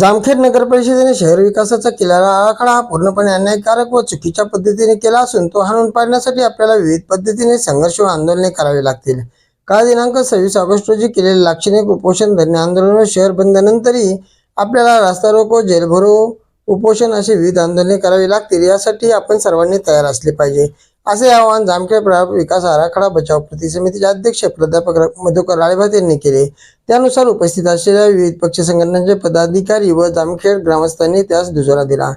जामखेड नगर परिषदेने शहर विकासाचा केलेला आराखडा हा पूर्णपणे अन्यायकारक व चुकीच्या पद्धतीने केला असून तो हाणून पाडण्यासाठी आपल्याला विविध पद्धतीने संघर्ष व आंदोलने करावी लागतील. काल दिनांक सव्वीस ऑगस्ट रोजी केलेले लाक्षणिक उपोषण धरणे आंदोलन व शहर बंदनंतरही आपल्याला रास्ता रोको जेलभरो उपोषण अशी विविध आंदोलने करावी लागतील यासाठी आपण सर्वांनी तयार असले पाहिजे. असे आवाहन जामखेड प्रभाग विकास आराखडा बचाव कृती समितीचे अध्यक्ष प्राध्यापक र- मधुकर राळेभात यांनी केले. त्यानुसार उपस्थित असलेल्या विविध पक्ष संघटनांचे पदाधिकारी व जामखेड ग्रामस्थांनी त्यास दुजोरा दिला.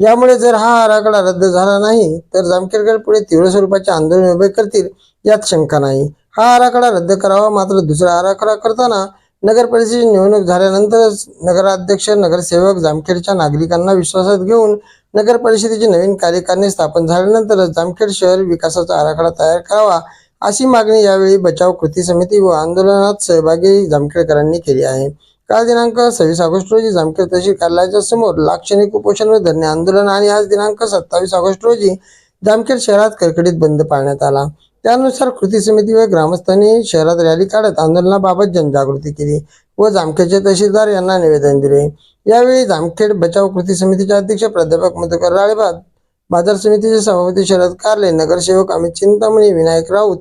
यामुळे जर हा आराखडा रद्द झाला नाही तर जामखेडकर पुढे तीव्र स्वरूपाचे आंदोलन उभे करतील यात शंका नाही. हा आराखडा रद्द करावा मात्र दुसरा आराखडा करताना नगर परिषदेची निवडणूक झाल्यानंतरच नगराध्यक्ष नगरसेवक जामखेडच्या नागरिकांना विश्वासात घेऊन नगर परिषदेची नवीन कार्यकारिणी स्थापन झाल्यानंतरच जामखेड शहर विकासाचा आराखडा तयार करावा अशी मागणी यावेळी बचाव कृती समिती व आंदोलनात सहभागी जामखेडकरांनी केली आहे. काल दिनांक सव्वीस ऑगस्ट रोजी जामखेड तहसील कार्यालयाच्या समोर लाक्षणिक उपोषण व धरणे आंदोलन आणि आज दिनांक सत्तावीस ऑगस्ट रोजी जामखेड शहरात कडकडीत बंद पाळण्यात आला. त्यानुसार कृती समिती व ग्रामस्थांनी शहरात रॅली काढत आंदोलनाबाबत जनजागृती केली. व जामखेडचे तहसीलदार यांना निवेदन दिले. यावेळी जामखेड बचाव कृती समितीचे अध्यक्ष प्राध्यापक मधुकर राळेबाद बाजार समितीचे सभापती शरद कारले नगरसेवक Amit Chintamani Vinayak Raut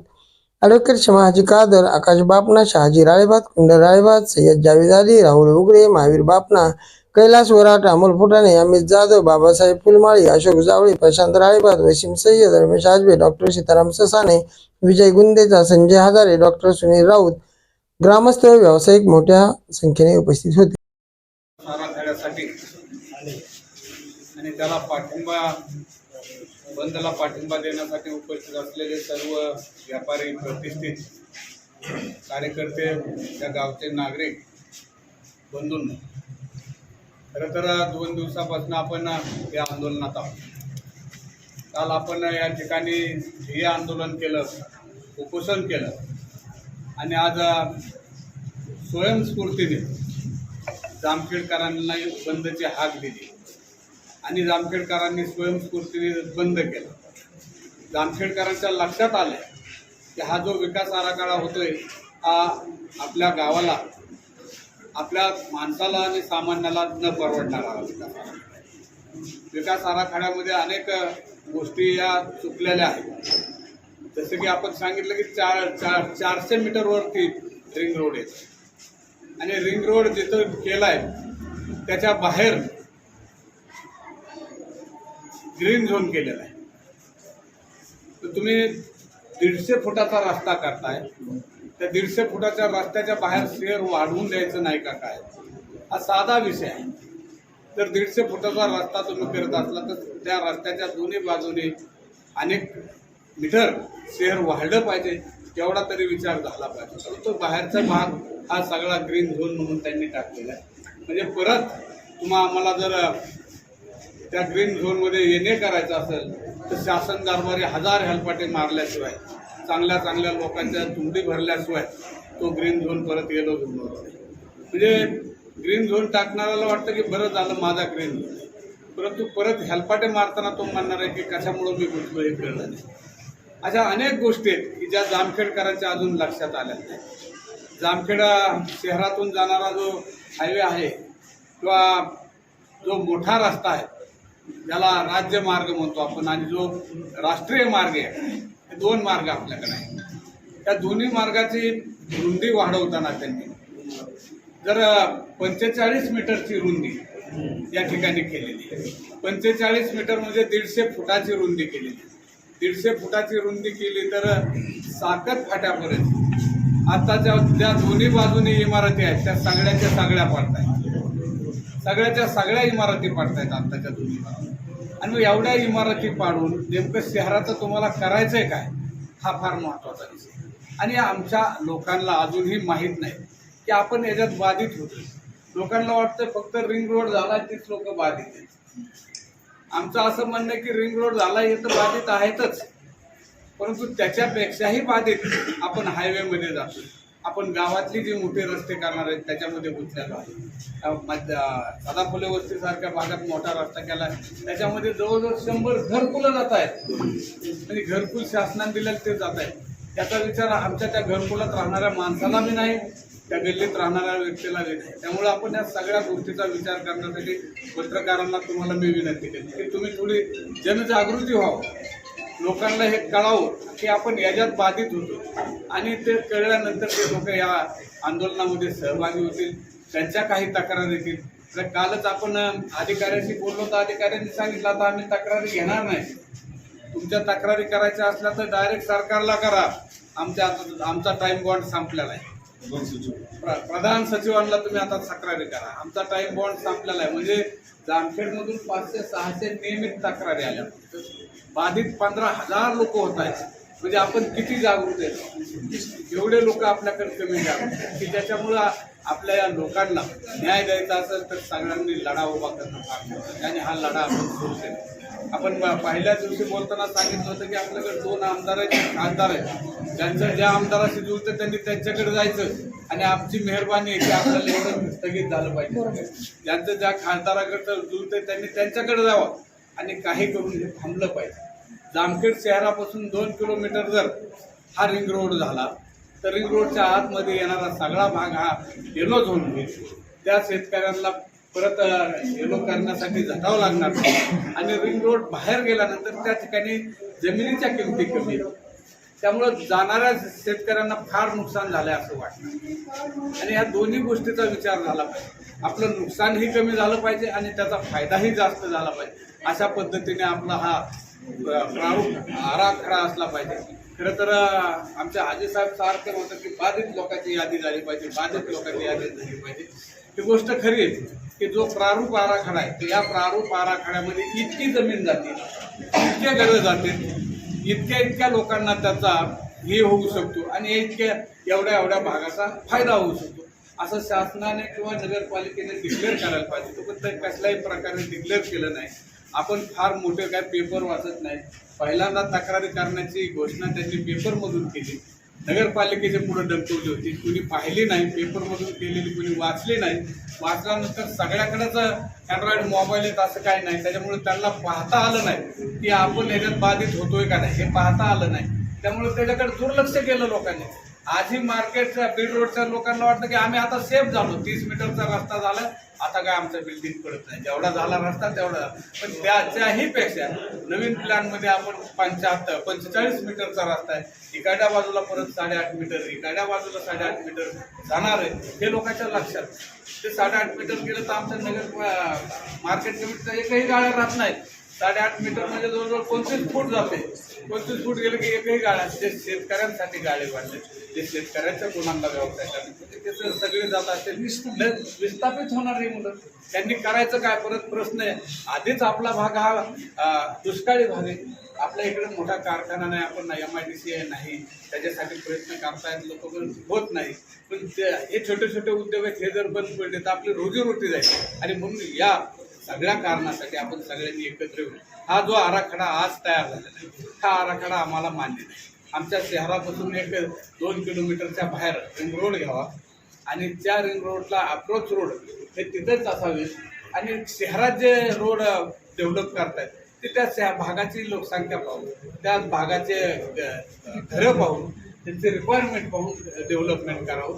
advocate Shamahaji Kadar Akash Bapna Shahaji Ralebad Kund Ralebad Sayyad Javed Ali Rahul Ugare Mahavir Bapna Kailas Varat Amol Phutane Amit Jadhav Babasaheb Phulmali Ashok Javale Prashant Ralebad Wasim Sayyad Ramesh Ajbe doctor Sitaram Sasane Vijay Gundecha Sanjay Hazare doctor Sunil Raut ग्रामस्थ व्यावसायिक मोठ्या संख्येने उपस्थित होते. आणि त्याला पाठिंबा बंदला पाठिंबा देण्यासाठी उपस्थित असलेले सर्व व्यापारी प्रतिष्ठित कार्यकर्ते त्या गावचे नागरिक बंधून खरं तर दोन दिवसापासून आपण या आंदोलनात आहोत. काल आपण या ठिकाणी हे आंदोलन केलं उपोषण केलं. आणि आज स्वयंस्फूर्तीने जामखेडकरांना बंदची हाक दिली. आणि जामखेडकरांनी स्वयंस्फूर्तीने बंद केलं. जामखेडकरांच्या लक्षात आलं की हा जो विकास आराखडा होतोय हा आपल्या गावाला आपल्या माणसाला आणि सामान्याला न परवडणारा विकास आराखडा विकास आराखड्यामध्ये अनेक गोष्टी या चुकलेल्या आहेत. जसं की आपण सांगितलं की चार चार चारशे मीटरवरती रिंग रोड आहे. आणि रिंग रोड जिथं केलाय त्याच्या बाहेर ग्रीन झोन केलेला आहे. तर तुम्ही दीडशे फुटाचा रस्ता करताय. त्या दीडशे फुटाच्या रस्त्याच्या बाहेर शेअर वाढवून द्यायचं नाही का काय? हा साधा विषय आहे. जर दीडशे फुटाचा रस्ता तुम्ही करत असला तर त्या रस्त्याच्या दोन्ही बाजूने अनेक मीटर शेअर वाढलं पाहिजे तेवढा तरी विचार झाला पाहिजे. परंतु बाहेरचा भाग हा सगळा ग्रीन झोन म्हणून त्यांनी टाकलेला आहे. म्हणजे परत तुम्हा आम्हाला जर त्या ग्रीन झोनमध्ये येणे करायचं असेल तर शासन दरबारी हजार हेलपाटे मारल्याशिवाय चांगल्या चांगल्या लोकांच्या तुंडी भरल्याशिवाय तो ग्रीन झोन परत येलो झोन म्हणजे ग्रीन झोन टाकणाऱ्याला वाटतं की बरं झालं माझा ग्रीन झोन परंतु परत हेलपाटे मारताना तो म्हणणार आहे की कशामुळं मी गुंतलो हे कळलं नाही. अशा अनेक गोष्टी आहेत की ज्या जामखेडकरांच्या अजून लक्षात आल्या नाही. जामखेडा शहरातून जाणारा जो हायवे आहे किंवा जो मोठा रस्ता आहे ज्याला राज्य मार्ग म्हणतो आपण आणि जो राष्ट्रीय मार्ग आहे हे दोन मार्ग आपल्याकडे आहेत. त्या दोन्ही मार्गाची रुंदी वाढवताना त्यांनी जर पंचेचाळीस मीटरची रुंदी या ठिकाणी केलेली आहे. पंचेचाळीस मीटर म्हणजे दीडशे फुटाची रुंदी केलेली आहे. दीडशे फुटाची रुंदी केली तर साकत फाट्यापर्यंत आत्ताच्या ज्या दोन्ही बाजूनी इमारती आहेत त्या सगळ्याच्या सगळ्या पडतायत. सगळ्याच्या सगळ्या इमारती पडतायत आत्ताच्या दोन्ही बाजूने. आणि मग एवढ्या इमारती पाडून नेमकं शहराचं तुम्हाला करायचं आहे काय हा फार महत्त्वाचा विषय. आणि आमच्या लोकांना अजूनही माहीत नाही की आपण याच्यात बाधित होतो लोकांना वाटतं फक्त रिंग रोड झाला तीच लोक बाधित आहेत. आमचं असं म्हणणं आहे की रिंग रोड झाला हे तर बाधित आहेतच. परंतु त्याच्यापेक्षाही बाधित आपण हायवेमध्ये जातो आपण गावातली जी मोठे रस्ते करणार आहेत त्याच्यामध्ये गुंतलेलो आहे. अं, सदाफुले वस्तीसारख्या भागात मोठा रस्ता केला आहे. त्याच्यामध्ये जवळजवळ शंभर घरकुलं जात आहेत. म्हणजे घरकुल शासनाने दिलेलं ते जात आहेत. त्याचा विचार आमच्या त्या घरकुलात राहणाऱ्या माणसाला बी नाही त्या गल्लीत राहणाऱ्या व्यक्तीला देत आहे त्यामुळे आपण या सगळ्या गोष्टीचा विचार करण्यासाठी पत्रकारांना तुम्हाला मी विनंती केली की तुम्ही थोडी जनजागृती व्हावं. लोकांना हे कळावं की आपण याच्यात बाधित होतो. आणि ते कळल्यानंतर ते लोक या आंदोलनामध्ये सहभागी होतील. त्यांच्या काही तक्रारी येतील तर कालच आपण अधिकाऱ्यांशी अधिकाऱ्याशी बोललो तर अधिकाऱ्यांनी सांगितलं आता आम्ही तक्रारी घेणार नाही. तुमच्या तक्रारी करायच्या असल्या तर डायरेक्ट सरकारला करा. आमच्या आमचा टाईम बॉन्ड संपलेला आहे. प्रधान सचिवांना तुम्ही आता तक्रारी करा. आमचा टाइम बॉन्ड संपलेला आहे. म्हणजे जामखेडमधून पाचशे सहाशे नियमित तक्रारी आल्या. बाधित पंधरा हजार लोक होत आहेत. म्हणजे आपण किती जागृत आहेत? एवढे लोक आपल्याकडे कमी जागृत की त्याच्यामुळं आपल्या या लोकांना न्याय द्यायचा असेल तर सगळ्यांनी लढा उभा करणं फार आणि हा लढा आपण सुरू केला. आपण पहिल्या दिवशी बोलताना सांगितलं होतं की आपल्याकडे दोन आमदार आहेत खासदार आहेत ज्यांचं ज्या आमदाराशी जुळतं त्यांनी त्यांच्याकडे जायचं. आणि आमची मेहरबानी आहे की आपल्याला एवढं स्थगित झालं पाहिजे. ज्यांचं ज्या खासदाराकडचं जुळतं त्यांनी त्यांच्याकडे जावं. आणि काही करून हे थांबलं पाहिजे. जामखेड शहरापासून दोन किलोमीटर जर हा रिंग रोड झाला तर रिंग रोडच्या आतमध्ये येणारा सगळा भाग हा येलो झोन होईल. त्या शेतकऱ्यांना परत येलो करण्यासाठी झटावं लागणार. आणि रिंग रोड बाहेर गेल्यानंतर त्या ठिकाणी जमिनीच्या किमती कमी त्यामुळं जाणाऱ्या शेतकऱ्यांना फार नुकसान झालं असं वाटतं. आणि या दोन्ही गोष्टीचा विचार झाला पाहिजे. आपलं नुकसानही कमी झालं पाहिजे आणि त्याचा फायदाही जास्त झाला पाहिजे. अशा पद्धतीने आपला हा प्रारूप आराखडा असला पाहिजे. खरं तर आमच्या आजीसाहेब सारखं होतं की बाधित लोकांची यादी झाली पाहिजे बाधित लोकांची यादी झाली पाहिजे. ही गोष्ट खरी आहे की जो प्रारूप आराखडा आहे तर या प्रारूप आराखड्यामध्ये इतकी जमीन जाते इतके घरं जाते इतक्या इतक्या लोकांना त्याचा हे होऊ शकतो आणि इतक्या एवढ्या एवढ्या भागाचा फायदा होऊ शकतो. असं शासनाने किंवा नगरपालिकेने डिक्लेअर करायला पाहिजे. तो पण ते कसल्याही प्रकारे डिक्लेअर केलं नाही. आपण फार मोठे काय पेपर वाचत नाही. पहिल्यांदा तक्रारी करण्याची घोषणा त्यांनी पेपरमधून केली. नगरपालिकेच्या पुढे डंकवली होती. कुणी पाहिली नाही पेपरमधून केलेली कुणी वाचली नाही. वाचल्यानंतर सगळ्याकडेच अँड्रॉइड मोबाईल आहेत असं काही नाही. त्याच्यामुळे त्यांना पाहता आलं नाही की आपण ह्याच्यात बाधित होतोय का नाही. हे पाहता आलं नाही. त्यामुळे त्याच्याकडे दुर्लक्ष केलं लोकांनी. आजही मार्केटच्या बीड रोडच्या लोकांना वाटतं की आम्ही आता सेफ झालो. तीस मीटरचा रस्ता झाला. आता काय आमचं बिल्डिंग पडत नाही. जेवढा झाला रस्ता तेवढा पण त्याच्याही पेक्षा नवीन प्लॅनमध्ये आपण पंच्याहत्तर पंचेचाळीस मीटरचा रस्ता आहे. इकाड्या बाजूला परत साडेआठ मीटर इकडच्या बाजूला साडेआठ मीटर जाणार आहे. हे लोकांच्या लक्षात. ते साडेआठ मीटर गेलं तर आमच्या नगर मार्केट कमिटीचा एकही गाड्या राहत नाहीत साडेआठ मीटर म्हणजे जवळजवळ पंचवीस फूट जाते. पंचवीस फूट गेले की एकही गाळ्या जे शेतकऱ्यांसाठी गाळे वाढले. जे शेतकऱ्यांच्या गुणांना व्यवसाय करण्यासाठी म्हणजे ते सगळे जात असेल. विस्थापित होणारी मुलं. त्यांनी करायचं काय? परत प्रश्न आहे. आधीच आपला भाग हा दुष्काळी भाग आहे. आपल्या इकडे मोठा कारखाना नाही. आपण एम आय डी सी नाही. त्याच्यासाठी प्रयत्न करतायत. लोक पण होत नाही. पण ते हे छोटे छोटे उद्योग आहेत. हे जर बंद पडले तर आपली रोजीरोटी जाईल. आणि म्हणून या सगळ्या कारणासाठी आपण सगळ्यांनी एकत्र येऊन हा जो आराखडा आज तयार झालेला आहे हा आराखडा आम्हाला मान्य नाही. आमच्या शहरापासून एक दोन किलोमीटरच्या बाहेर रिंग रोड घ्यावा आणि त्या रिंग रोडला अप्रोच रोड हे तिथंच असावे आणि शहरात जे रोड डेव्हलप करतायत ते त्या शह- भागाची लोकसंख्या पाहून त्या भागाचे घरं पाहून त्यांचे रिक्वायरमेंट पाहून डेव्हलपमेंट करावं.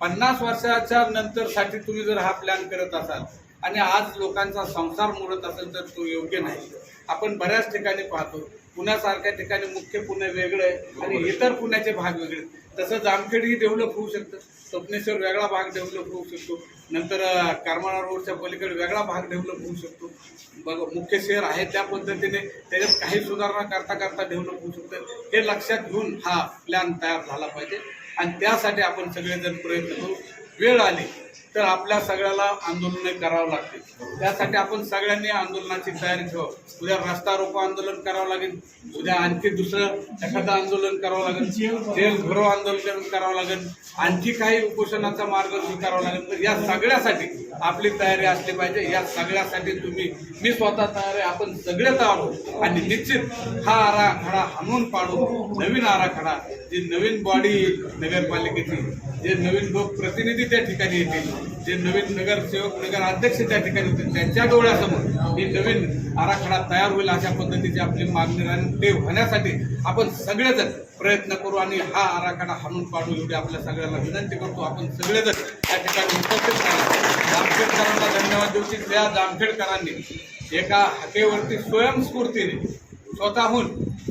पन्नास वर्षाच्या नंतरसाठी तुम्ही जर हा प्लॅन करत असाल आणि आज लोकांचा संसार मोडत असेल तर तो योग्य नाही. आपण बऱ्याच ठिकाणी पाहतो. पुण्यासारख्या ठिकाणी मुख्य पुणे वेगळं आहे आणि इतर पुण्याचे भाग वेगळे. आहेत. तसं जामखेडही डेव्हलप होऊ शकतं. स्वप्नेश्वर वेगळा भाग डेव्हलप होऊ शकतो. नंतर करमाळा रोडच्या पलीकडे वेगळा भाग डेव्हलप होऊ शकतो. बघ मुख्य शहर आहे त्या पद्धतीने त्याच्यात काही सुधारणा करता करता डेव्हलप होऊ शकतं. हे लक्षात घेऊन हा प्लॅन तयार झाला पाहिजे. आणि त्यासाठी आपण सगळेजण प्रयत्न करू. वेळ आली. तर आपल्या सगळ्याला आंदोलने करावं लागतील. त्यासाठी आपण सगळ्यांनी आंदोलनाची तयारी ठेवा उद्या रस्ता रोको आंदोलन करावं लागेल. उद्या आणखी दुसरं एखादं आंदोलन करावं लागेल. जेल भरो आंदोलन करावं लागेल. आणखी काही उपोषणाचा मार्ग स्वीकारावा लागेल. तर या सगळ्यासाठी आपली तयारी असली पाहिजे. या सगळ्यासाठी तुम्ही मी स्वतः तयार आहे. आपण सगळे तयार आहोत. आणि निश्चित हा आराखडा हाणून पाडू नवीन आराखडा जी नवीन बॉडी नगरपालिकेची जे नवीन लोक प्रतिनिधी त्या ठिकाणी येतील जे नवीन नगरसेवक नगर अध्यक्ष त्या ठिकाणी येतील त्यांच्या डोळ्यासमोर ही नवीन आराखडा तयार होईल अशा पद्धतीची आपली मागणी राहील ते होण्यासाठी आपण सगळेजण प्रयत्न करू आणि हा आराखडा हाणून पाडू एवढी आपल्या सगळ्याला विनंती करतो. आपण सगळेजण त्या ठिकाणी उपस्थित राहिला जामखेडकरांना धन्यवाद देऊ की त्या जामखेडकरांनी एका हाकेवरती स्वयंस्फूर्तीने स्वतःहून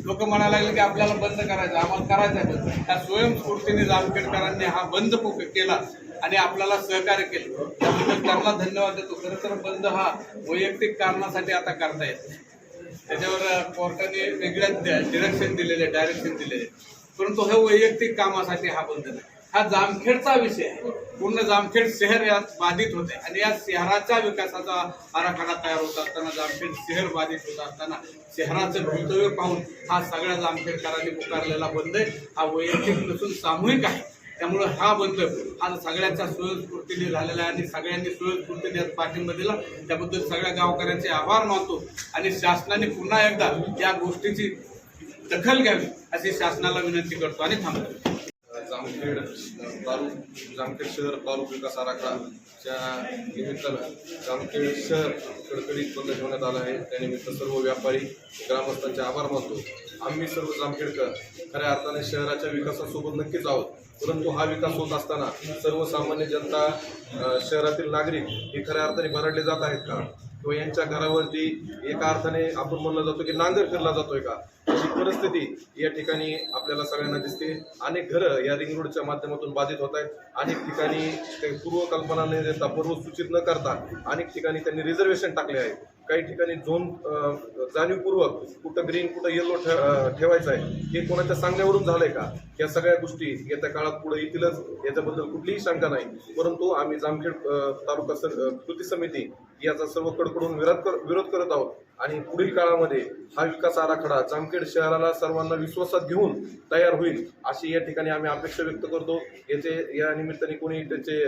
लोक म्हणायला लागले की आपल्याला बंद करायचं आम्हाला करायचं आहे बंद. त्या स्वयंस्फूर्तीने जामखेडकरांनी हा बंद केला आणि आपल्याला सहकार्य केलं. त्याबद्दल त्यांना धन्यवाद देतो. खरं तर बंद हा वैयक्तिक कारणासाठी आता करता येत नाही. त्याच्यावर कोर्टाने वेगळ्याच डिरेक्शन दिलेले डायरेक्शन दिलेले परंतु हे वैयक्तिक कामासाठी हा बंद नाही. हा जामखेडचा विषय आहे. पूर्ण जामखेड शहर यात बाधित होते. आणि या शहराच्या विकासाचा आराखडा तयार होत असताना जामखेड शहर बाधित होत असताना शहराचं भवितव्य पाहून हा सगळ्या जामखेडकरांनी पुकारलेला बंद हा वैयक्तिक नसून सामूहिक आहे. त्यामुळं हा बंद आज सगळ्यांच्या स्वयंस्फूर्तीने झालेला आहे आणि सगळ्यांनी स्वयंस्फूर्तीने यात पाठिंबा दिला. त्याबद्दल सगळ्या गावकऱ्यांचे आभार मानतो आणि शासनाने पुन्हा एकदा या गोष्टीची दखल घ्यावी अशी शासनाला विनंती करतो आणि थांबतो. जामखेड तालुक जामखेड शहर तालुक विकास आराखडाच्या निमित्तानं जामखेड शहर कडकडीत बंद ठेवण्यात आलं आहे. त्यानिमित्त सर्व व्यापारी ग्रामस्थांचे आभार मानतो. आम्ही सर्व जामखेडकर खऱ्या अर्थाने शहराच्या विकासासोबत नक्कीच आहोत. परंतु हा विकास होत असताना सर्वसामान्य जनता शहरातील नागरिक हे खऱ्या अर्थाने भरडले जात आहेत का? किंवा यांच्या घरावरती एका अर्थाने आपण म्हणलं जातो की नांगर फिरला जातोय का? अशी परिस्थिती या ठिकाणी आपल्याला सगळ्यांना दिसते. अनेक घरं या रिंग रोडच्या माध्यमातून बाधित होत आहेत. अनेक ठिकाणी काही पूर्वकल्पना न देता पूर्वसूचित न करता अनेक ठिकाणी त्यांनी रिझर्वेशन टाकले आहे काही ठिकाणी झोन अं, जाणीवपूर्वक कुठं ग्रीन कुठं येलो ठेवायचं आहे हे कोणाच्या सांगण्यावरून झालंय का? या सगळ्या गोष्टी येत्या काळात पुढे येतीलच याच्याबद्दल कुठलीही शंका नाही. परंतु आम्ही जामखेड तालुका कृती समिती याचा सर्व कडकडून विरोध कर विरोध करत आहोत. आणि पुढील काळामध्ये हा विकास आराखडा जामखेड शहराला सर्वांना विश्वासात घेऊन तयार होईल अशी या ठिकाणी आम्ही अपेक्षा व्यक्त करतो. याचे या निमित्ताने कोणी त्याचे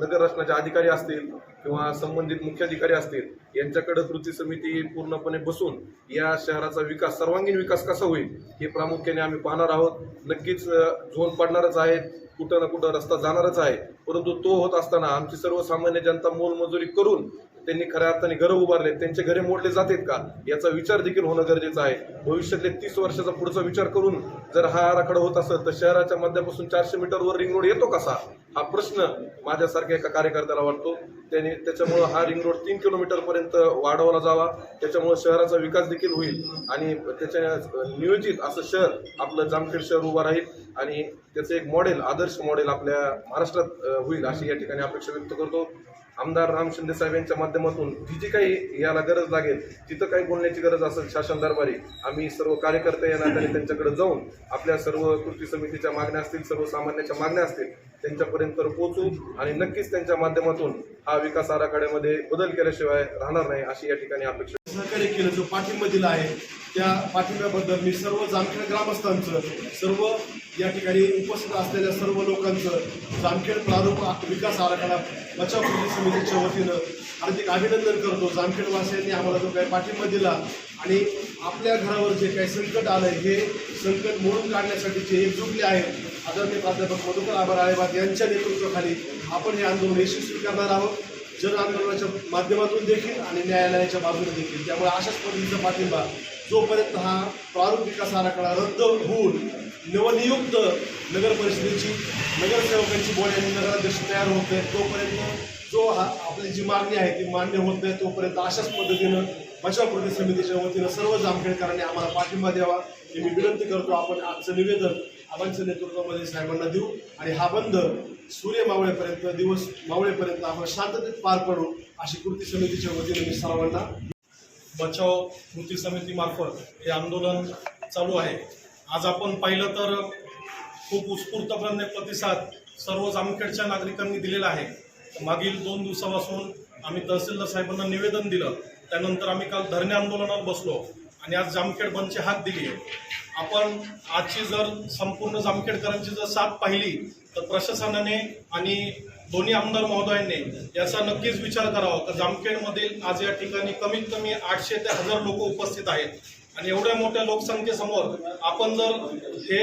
नगररचनाचे नगर अधिकारी असतील किंवा संबंधित मुख्याधिकारी असतील यांच्याकडे कृती समिती पूर्णपणे बसून या शहराचा विकास सर्वांगीण विकास कसा होईल हे प्रामुख्याने आम्ही पाहणार आहोत. नक्कीच झोन पडणारच आहेत. कुठं ना कुठं रस्ता जाणारच आहे. परंतु तो होत असताना आमची सर्वसामान्य जनता मोलमजुरी करून त्यांनी खऱ्या अर्थाने घरं उभारले. त्यांचे घरे मोडले जातात का? याचा विचार देखील होणं गरजेचं आहे. भविष्यातले तीस वर्षाचा पुढचा विचार करून जर हा आराखडा होत असेल तर शहराच्या मध्यापासून चारशे मीटरवर रिंग रोड येतो कसा? हा प्रश्न माझ्यासारख्या एका कार्यकर्त्याला वाटतो. त्याने त्याच्यामुळं हा रिंग रोड तीन किलोमीटरपर्यंत वाढवला जावा. त्याच्यामुळं शहराचा विकास देखील होईल. आणि त्याच्या नियोजित असं शहर आपलं जामखेड शहर उभं राहील. आणि त्याचं एक मॉडेल आदर्श मॉडेल आपल्या महाराष्ट्रात होईल अशी या ठिकाणी अपेक्षा व्यक्त करतो. आमदार राम शिंदे साहेब यांच्या माध्यमातून जी जी काही याला गरज लागेल जिथं काही बोलण्याची गरज असेल शासन दरबारी आम्ही सर्व कार्यकर्ते या नात्याने त्यांच्याकडे जाऊन आपल्या सर्व कृती समितीच्या मागण्या असतील सर्वसामान्याच्या मागण्या असतील त्यांच्यापर्यंत पोहोचू आणि नक्कीच त्यांच्या माध्यमातून हा विकास आराखड्यामध्ये बदल केल्याशिवाय राहणार नाही अशी या ठिकाणी अपेक्षा सहकार्य केलं जो पाठिंबा दिला आहे त्या पाठिंब्याबद्दल मी सर्व जामखेड ग्रामस्थांचं सर्व या ठिकाणी उपस्थित असलेल्या सर्व लोकांचं जामखेड प्रारूप विकास आराखडा बचाव कृती समितीच्या वतीनं हार्दिक अभिनंदन करतो. जामखेडवासियांनी आम्हाला जो काही पाठिंबा दिला आणि आपल्या घरावर जे काही संकट आलं हे संकट मोडून काढण्यासाठी जे एकजुटले आहेत. आदरणीय प्राध्यापक मधुकर आभार आळेबाग यांच्या नेतृत्वाखाली आपण हे आंदोलन यशस्वी करणार आहोत. जन आंदोलनाच्या माध्यमातून देखील आणि न्यायालयाच्या बाजूने देखील. त्यामुळे अशाच पद्धतीचा पाठिंबा जोपर्यंत हा प्रारूप विकास आराखडा रद्द होऊन नवनियुक्त नगर परिषदेची नगरसेवकांची बोलणी नगराध्यक्ष तयार होत आहे तोपर्यंत जो हा आपली जी मागणी आहे ती मान्य होत नाही तोपर्यंत अशाच पद्धतीनं बचाव कृती समितीच्या वतीनं सर्व जामखेडकरांनी आम्हाला पाठिंबा द्यावा. हे मी विनंती करतो आपण आजचं निवेदन आबांच्या नेतृत्वामध्ये साहेबांना देऊ. आणि हा बंद सूर्य मावळेपर्यंत दिवस मावळेपर्यंत आपण शांततेत पार पडू अशी कृती समितीच्या वतीनं मी सर्वांना बचाव कृती समितीमार्फत हे आंदोलन चालू आहे. आज आपण पाहिलं तर खूप उत्स्फूर्तपणे प्रतिसाद सर्व जामखेडच्या नागरिकांनी दिलेला आहे. मागील दोन दिवसापासून आम्ही तहसीलदार साहेबांना निवेदन दिलं. त्यानंतर आम्ही काल धरणे आंदोलनात बसलो. आणि आज जामखेड बंदची हात दिली. आहे आपण आजची जर संपूर्ण जामखेडकरांची जर साथ पाहिली तर प्रशासनाने आणि दोन्ही आमदार महोदयांनी याचा नक्कीच विचार करावा. तर जामखेडमधील आज या ठिकाणी कमीत कमी आठशे ते हजार लोक उपस्थित आहेत. आणि एवढ्या मोठ्या लोकसंख्येसमोर आपण जर हे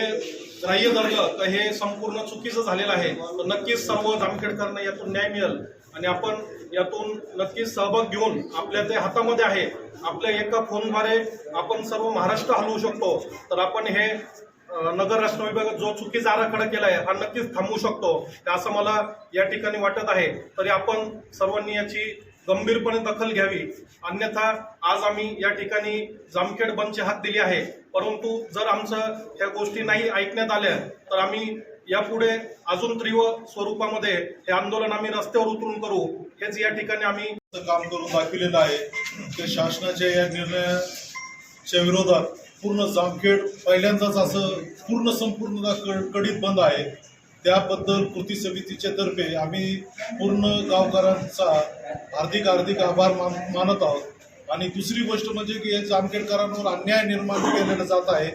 ग्राह्य धरलं तर हे संपूर्ण चुकीचं झालेलं आहे. तर नक्कीच सर्व जामखेडकरांना यातून न्याय मिळेल. आणि आपण यातून नक्कीच सहभाग घेऊन आपल्या ते हातामध्ये आहे. आपल्या एका फोनद्वारे आपण सर्व महाराष्ट्र हलवू शकतो. तर आपण हे नगर राष्ट्र विभागात जो चुकीचा आराखडा आहे हा नक्कीच थांबवू शकतो. असं मला या ठिकाणी वाटत आहे. तरी आपण सर्वांनी याची गंभीरपणे दखल घ्यावी. अन्यथा आज आम्ही या ठिकाणी जामखेड बंदची हात दिली आहे. परंतु जर आमचं ह्या गोष्टी नाही ऐकण्यात आल्या तर आम्ही यापुढे अजून तीव्र स्वरूपामध्ये हे आंदोलन आम्ही रस्त्यावर उतरून करू हेच या ठिकाणी आम्ही काम करून दाखविलेलं आहे. ते शासनाच्या या निर्णयाच्या विरोधात पूर्ण जामखेड पहिल्यांदाच असं पूर्ण संपूर्ण कडीत बंद आहे. त्याबद्दल कृती समितीच्या तर्फे आम्ही पूर्ण गावकऱ्यांचा हार्दिक हार्दिक आभार मान मानत आहोत. आणि दुसरी गोष्ट म्हणजे की हे जामखेडकरांवर अन्याय निर्माण केलेला जात आहे.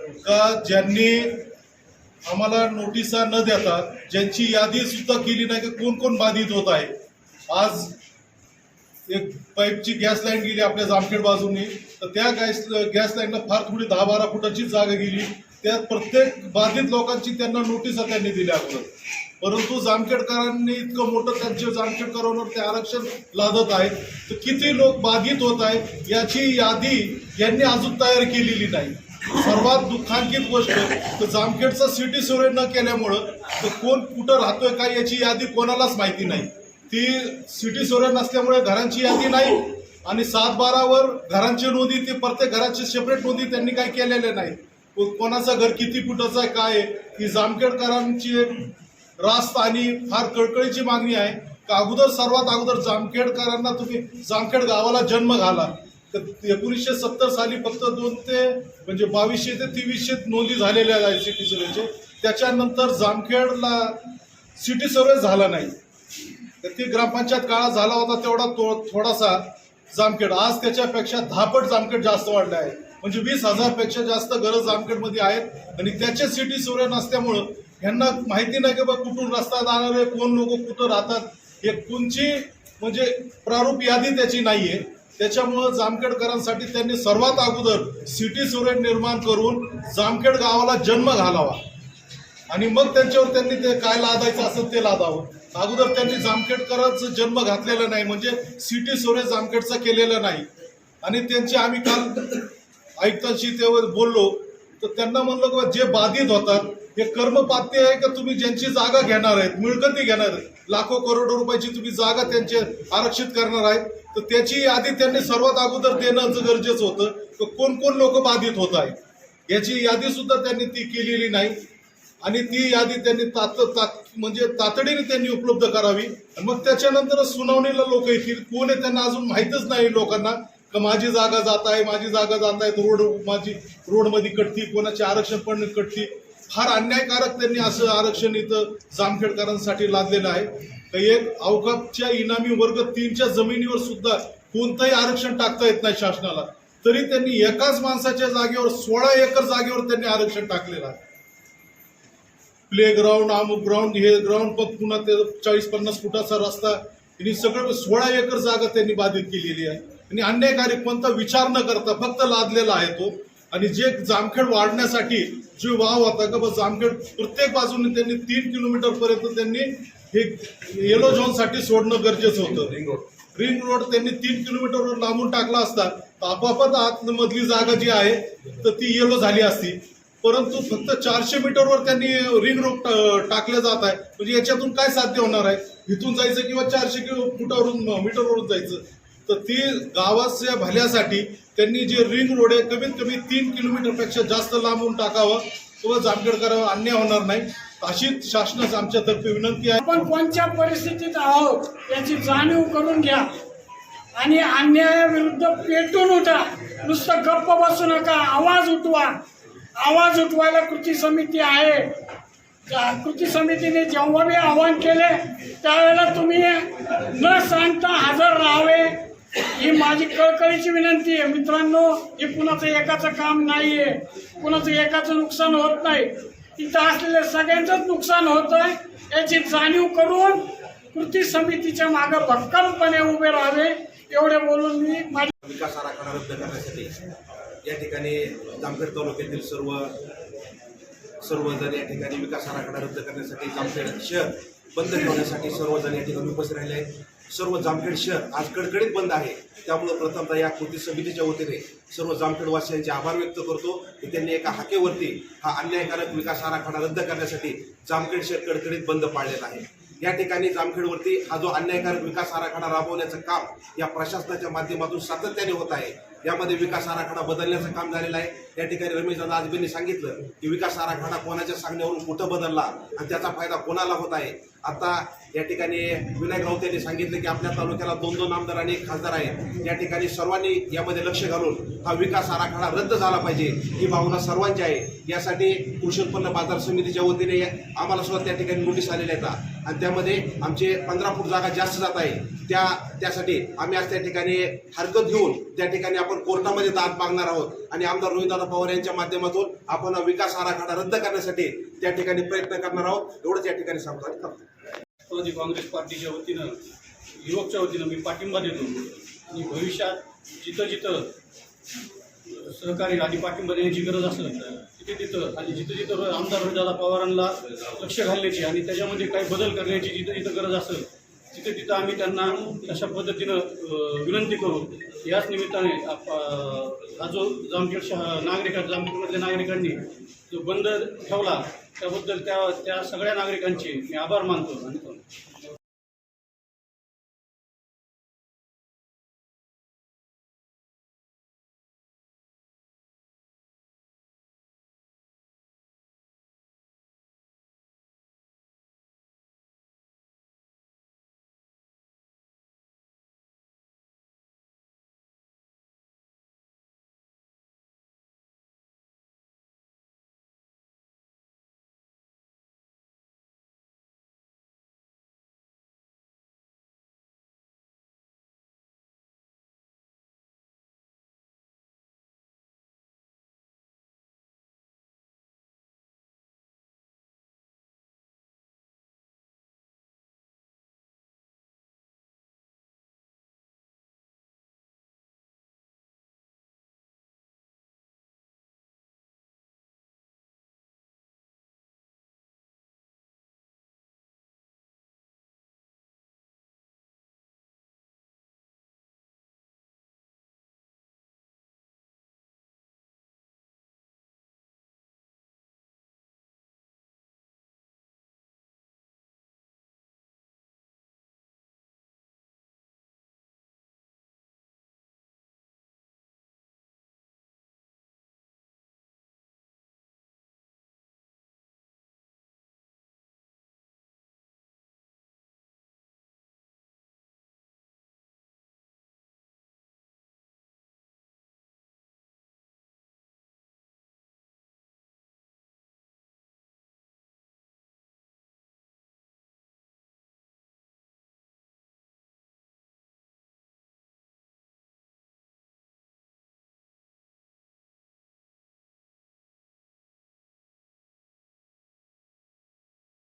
का ज्यांनी आम्हाला नोटिसा न देता ज्यांची यादी सुद्धा केली नाही की कोण कोण बाधित होत आहे? आज एक पाईपची गॅस लाईन गेली आपल्या जामखेड बाजूनी तर त्या गॅस गॅस लाईनला फार थोडी दहा बारा फुटाची जागा गेली. त्या प्रत्येक बाधित लोकांची त्यांना नोटिसा त्यांनी दिल्या अगोदर. परंतु जामखेडकरांनी इतकं मोठं त्यांचे जामखेडकरांवर ते आरक्षण लादत आहेत तर किती लोक बाधित होत आहेत याची यादी यांनी अजून तयार केलेली नाही. सर्वात दुःखांकित गोष्ट तर जामखेडचा सिटी सर्वे न केल्यामुळं तर कोण कुठं राहतोय काय याची यादी कोणालाच माहिती नाही. ती सिटी सर्वे नसल्यामुळे घरांची यादी नाही आणि सात बारावर घरांची नोंदी ती प्रत्येक घराची सेपरेट नोंदी त्यांनी काही केलेल्या नाही. कोणाचं घर किती फुटाचं आहे काय आहे ही जामखेडकरांची रास्त आणि फार कळकळीची मागणी आहे. का अगोदर सर्वात अगोदर जामखेडकरांना तुम्ही जामखेड गावाला जन्म घाला. तर एकोणीसशे सत्तर साली फक्त दोन ते म्हणजे बावीसशे ते तेवीसशे नोंदी झालेल्या आहेत सिटी सर्वेचे त्याच्यानंतर जामखेडला सिटी सर्वे झाला नाही. तर ती ग्रामपंचायत काळात झाला होता तेवढा तो थोडासा जामखेड. आज त्याच्यापेक्षा दहापट जामखेड जास्त वाढलं आहे. म्हणजे वीस हजारपेक्षा जास्त गरज जामखेडमध्ये आहेत आणि त्याचे सिटी सर्वे नसल्यामुळं ह्यांना माहिती नाही की बा कुठून रस्ता जाणार आहे कोण लोक कुठं राहतात. हे कोणची म्हणजे प्रारूप यादी त्याची नाही आहे त्याच्यामुळं जामखेडकरांसाठी त्यांनी सर्वात अगोदर सिटी सुरेट निर्माण करून जामखेड गावाला जन्म घालावा. आणि मग त्यांच्यावर त्यांनी ते काय लादायचं असेल ते लादावं. अगोदर त्यांनी जामखेडकरच जन्म घातलेला नाही म्हणजे सिटी सोरे जामखेडचा केलेला नाही. आणि त्यांचे आम्ही काल आयुक्तांशी तेव्हा बोललो तर त्यांना म्हणलं की बा, जे बाधित होतात हे कर्मपात्य आहे का तुम्ही ज्यांची जागा घेणार आहेत मिळकती घेणार आहेत? लाखो करोडो रुपयाची तुम्ही जागा त्यांचे आरक्षित करणार आहेत तर त्याची यादी त्यांनी सर्वात अगोदर देणं गरजेचं होतं. तर कोण कोण लोक बाधित होत आहेत? याची यादी सुद्धा त्यांनी ती केलेली नाही. आणि ती यादी त्यांनी तात तात म्हणजे तातडीने त्यांनी उपलब्ध करावी. आणि मग त्याच्यानंतर सुनावणीला लोक येतील. कोण आहे त्यांना अजून माहीतच नाही लोकांना. का माझी जागा जात आहे माझी जागा जात आहे रोड माझी रोडमध्ये कटती कोणाचे आरक्षण पण कटती. फार अन्यायकारक त्यांनी असं आरक्षण इथं जामखेडकरांसाठी लादलेलं आहे. एक अवकापच्या इनामी वर्ग तीनच्या जमिनीवर सुद्धा कोणतंही आरक्षण टाकता येत नाही शासनाला. तरी त्यांनी एकाच माणसाच्या जागेवर सोळा एकर जागेवर त्यांनी आरक्षण टाकलेलं आहे. प्ले ग्राउंड अमुक ग्राउंड हे ग्राउंड पण पुन्हा ते चाळीस पन्नास फुटाचा रस्ता यांनी सगळं सोळा एकर जागा त्यांनी बाधित केलेली आहे. आणि अन्यायकारी कोणता विचार न करता फक्त लादलेला आहे तो. आणि जे जामखेड वाढण्यासाठी जो वाव होता का जामखेड प्रत्येक बाजूने त्यांनी तीन किलोमीटर पर्यंत त्यांनी हे येलो झोनसाठी सोडणं गरजेचं होतं. रिंग रोड रिंग रोड त्यांनी तीन किलोमीटरवर लांबून टाकला असता तर आपापत आतमधली जागा जी आहे तर ती येलो झाली असती. परंतु फक्त चारशे मीटरवर त्यांनी रिंग रोड टाकले जात आहे. म्हणजे याच्यातून काय साध्य होणार आहे? इथून जायचं किंवा चारशे किलो फुटावरून मीटरवरून जायचं. तर ती गावाच्या भल्यासाठी त्यांनी जे रिंग रोड आहे कमीत कमी तीन किलोमीटरपेक्षा जास्त लांबून टाकावं किंवा जामखेडकरांवर अन्याय होणार नाही. अशीच शासनास आमच्यातर्फे विनंती आहे. आपण कोणत्या परिस्थितीत आहोत याची जाणीव करून घ्या. आणि अन्यायाविरुद्ध पेटून उठा. नुसतं गप्प बसू नका. आवाज उठवा. आवाज उठवायला कृती समिती आहे. त्या कृती समितीने जेव्हा मी आवाहन केले त्यावेळेला तुम्ही न सांगता हजर राहावे. ही माझी कळकळीची विनंती आहे. मित्रांनो हे कुणाचं एकाचं काम नाही आहे कुणाचं एकाचं नुकसान होत नाही. इथं असलेल्या सगळ्यांचंच नुकसान होत आहे याची जाणीव करून कृती समितीच्या मागे भक्कमपणे उभे राहावे एवढे बोलून मी माझ्या विकास आराखडा रद्द करण्यासाठी या ठिकाणी जामखेड तालुक्यातील सर्व सर्वजण या ठिकाणी विकास आराखडा रद्द करण्यासाठी जामखेड शहर बंद ठेवण्यासाठी सर्वजण या ठिकाणी उपस्थित राहिले आहेत. सर्व जामखेड शहर आज कडकडीत बंद आहे. त्यामुळं प्रथमतः या कृती समितीच्या वतीने सर्व जामखेडवासियांचे आभार व्यक्त करतो. की त्यांनी एका हाकेवरती हा अन्यायकारक विकास आराखडा रद्द करण्यासाठी जामखेड शहर कडकडीत बंद पाळलेला आहे. या ठिकाणी जामखेडवरती हा जो अन्यायकारक विकास आराखडा राबवण्याचं काम या प्रशासनाच्या माध्यमातून सातत्याने होत आहे. यामध्ये विकास आराखडा बदलण्याचं काम झालेलं आहे. या ठिकाणी रमेश दादा आजबेंनी सांगितलं की विकास आराखडा कोणाच्या सांगण्यावरून कुठं बदलला आणि त्याचा फायदा कोणाला होत आहे? आता या ठिकाणी विनायक राऊत यांनी सांगितलं की आपल्या तालुक्याला दोन दोन आमदार आणि एक खासदार आहे या ठिकाणी सर्वांनी यामध्ये लक्ष घालून हा विकास आराखडा रद्द झाला पाहिजे. ही भावना सर्वांची आहे. यासाठी कृषी उत्पन्न बाजार समितीच्या वतीने आम्हाला सुद्धा त्या ठिकाणी नोटीस आलेल्या आहेत. आणि त्यामध्ये आमचे पंधरा फूट जागा जास्त जात आहे. त्या त्यासाठी आम्ही आज त्या ठिकाणी हरकत घेऊन त्या ठिकाणी आपण कोर्टामध्ये दाद मागणार आहोत. आणि आमदार रोहितदादा पवार यांच्या माध्यमातून आपण विकास आराखडा रद्द करण्यासाठी त्या ठिकाणी प्रयत्न करणार आहोत. एवढंच या ठिकाणी सांगतो आणि करतो राष्ट्रवादी काँग्रेस पार्टीच्या वतीनं युवकच्या वतीनं मी पाठिंबा देतो. आणि भविष्यात जिथं जिथं सहकारी आणि पाठिंबा देण्याची गरज असेल तिथे तिथं आणि जिथं जिथं आमदार रोहिदादा पवारांना लक्ष घालण्याची आणि त्याच्यामध्ये काही बदल करण्याची जिथं जिथं गरज असेल तिथे तिथं आम्ही त्यांना अशा पद्धतीनं विनंती करू. याच निमित्ताने हा जो जामखेड शहा नागरिक जामखेडमधल्या नागरिकांनी जो बंद ठेवला त्याबद्दल त्या त्या सगळ्या नागरिकांचे मी आभार मानतो आणि